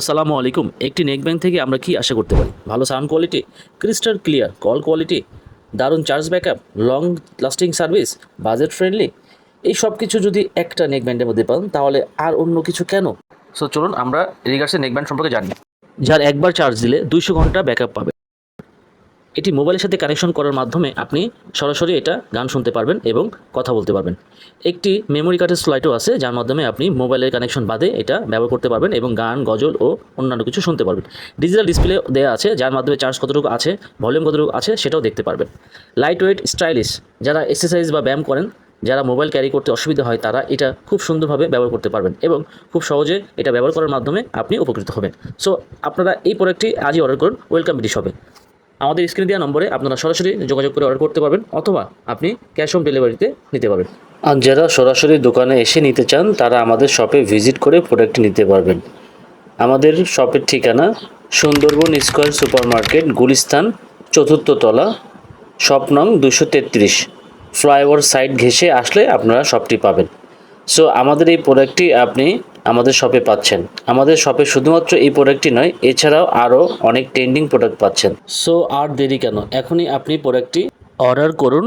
আসসালামু আলাইকুম। একটি নেক ব্যাংক থেকে আমরা কি আশা করতে পারি? ভালো sound quality, crystal clear, call quality, দারুণ charge backup, long lasting service, budget friendly, এই সব কিছু যদি একটা নেক ব্যান্ডের মধ্যে পান, তাহলে আর অন্য কিছু কেন? সো চলুন আমরা রিগার্সের নেক ব্যান্ড সম্পর্কে জানি। যার একবার চার্জ দিলে দুইশো ঘণ্টা ব্যাকআপ পাবে। এটি মোবাইলের সাথে কানেকশন করার মাধ্যমে আপনি সরাসরি এটা গান শুনতে পারবেন এবং কথা বলতে পারবেন। একটি মেমোরি কার্ডের স্লাইডও আছে, যার মাধ্যমে আপনি মোবাইলের কানেকশন বাদে এটা ব্যবহার করতে পারবেন এবং গান, গজল ও অন্যান্য কিছু শুনতে পারবেন। ডিজিটাল ডিসপ্লে দেওয়া আছে, যার মাধ্যমে চার্জ কতটুকু আছে ভলিউম কতটুকু আছে, সেটাও দেখতে পারবেন। লাইট ওয়েট স্টাইলিশ যারা এক্সারসাইজ বা ব্যায়াম করেন, যারা মোবাইল ক্যারি করতে অসুবিধা হয়, তারা এটা খুব সুন্দরভাবে ব্যবহার করতে পারবেন এবং খুব সহজে এটা ব্যবহার করার মাধ্যমে আপনি উপকৃত হবেন। সো আপনারা এই প্রোডাক্টটি আজই অর্ডার করুন ওয়েলকাম ব্রিটিশ হবে আমাদের স্ক্রিনে দেওয়া নম্বরে আপনারা সরাসরি যোগাযোগ করে অর্ডার করতে পারবেন অথবা আপনি ক্যাশ অন ডেলিভারিতে নিতে পারবেন। আর যারা সরাসরি দোকানে এসে নিতে চান, তারা আমাদের শপে ভিজিট করে প্রোডাক্ট নিতে পারবেন। আমাদের শপের ঠিকানা Sundarban square super market Gulistan, চতুর্থ তলা শপ নং দুশো তেত্রিশ। ফ্লাইওভার সাইড ঘেঁষে আসলে আপনারা শপটি পাবেন। সো আমাদের এই প্রোডাক্টটি আপনি আমাদের শপে পাচ্ছেন। আমাদের শপে শুধুমাত্র এই প্রোডাক্টটি নয়, এছাড়াও আরও অনেক ট্রেন্ডিং প্রোডাক্ট পাচ্ছেন। সো আর দেরি কেন? এখনই আপনি প্রোডাক্টটি অর্ডার করুন।